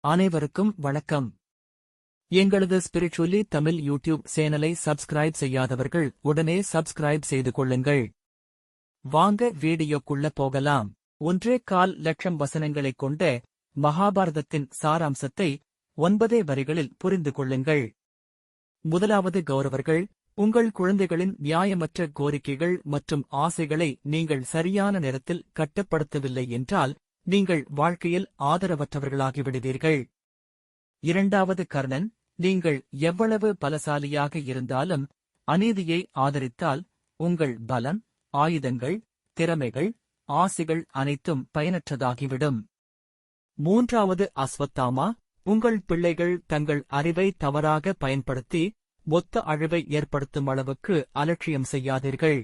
அனைவருக்கும் வணக்கம். எங்களது ஸ்பிரிச்சுவலி தமிழ் யூடியூப் சேனலை சப்ஸ்கிரைப் செய்யாதவர்கள் உடனே சப்ஸ்கிரைப் செய்து கொள்ளுங்கள். வாங்க வீடியோக்குள்ள போகலாம். ஒன்றே கால் லட்சம் வசனங்களைக் கொண்ட மகாபாரதத்தின் சாராம்சத்தை ஒன்பதே வரிகளில் புரிந்து கொள்ளுங்கள். முதலாவது கௌரவர்கள் உங்கள் குழந்தைகளின் நியாயமற்ற கோரிக்கைகள் மற்றும் ஆசைகளை நீங்கள் சரியான நேரத்தில் கட்டுப்படுத்தவில்லை என்றால் நீங்கள் வாழ்க்கையில் ஆதரவற்றவர்களாகிவிடுவீர்கள். இரண்டாவது கர்ணன் நீங்கள் எவ்வளவு பலசாலியாக இருந்தாலும் அநீதியை ஆதரித்தால் உங்கள் பலம் ஆயுதங்கள் திறமைகள் ஆசைகள் அனைத்தும் பயனற்றதாகிவிடும். மூன்றாவது அஸ்வத்தாமா உங்கள் பிள்ளைகள் தங்கள் அறிவை தவறாக பயன்படுத்தி மொத்த அழிவை ஏற்படுத்தும் அளவுக்கு அலட்சியம் செய்யாதீர்கள்.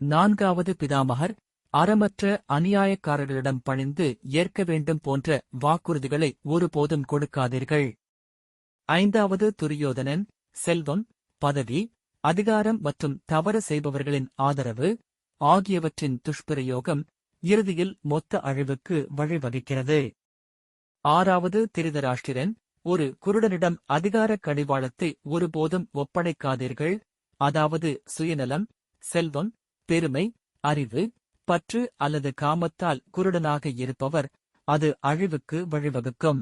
நான்காவது பிதாமகர் அறமற்ற அநியாயக்காரர்களிடம் பணிந்து ஏற்க வேண்டும் போன்ற வாக்குறுதிகளை ஒருபோதும் கொடுக்காதீர்கள். ஐந்தாவது துரியோதனன் செல்வம் பதவி அதிகாரம் மற்றும் தவறு செய்பவர்களின் ஆதரவு ஆகியவற்றின் துஷ்பிரயோகம் இறுதியில் மொத்த அழிவுக்கு வழிவகுக்கிறது. ஆறாவது திருதராஷ்டிரன் ஒரு குருடனிடம் அதிகார கடிவாளத்தை ஒருபோதும் ஒப்படைக்காதீர்கள். அதாவது சுயநலம் செல்வம் பெருமை அறிவு பற்று அல்லது காமத்தால் குருடனாக இருப்பவர் அது அழிவுக்கு வழிவகுக்கும்.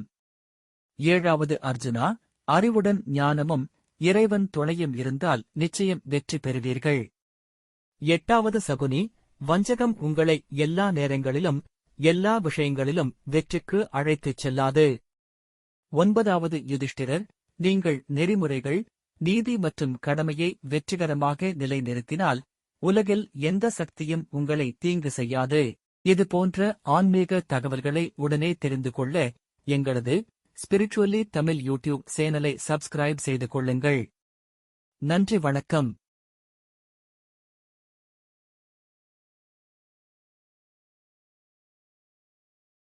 ஏழாவது அர்ஜுனா அறிவுடன் ஞானமும் இறைவன் துணையும் இருந்தால் நிச்சயம் வெற்றி பெறுவீர்கள். எட்டாவது சகுனி வஞ்சகம் உங்களை எல்லா நேரங்களிலும் எல்லா விஷயங்களிலும் வெற்றிக்கு அழைத்துச் செல்லாது. ஒன்பதாவது யுதிஷ்டிரர் நீங்கள் நெறிமுறைகள் நீதி மற்றும் கடமையை வெற்றிகரமாக நிலைநிறுத்தினால் உலகில் எந்த சக்தியும் உங்களை தீங்கு செய்யாது. இது போன்ற ஆன்மீக தகவல்களை உடனே தெரிந்து கொள்ள எங்களது ஸ்பிரிச்சுவலி தமிழ் யூடியூப் சேனலை சப்ஸ்கிரைப் செய்து கொள்ளுங்கள். நன்றி வணக்கம்.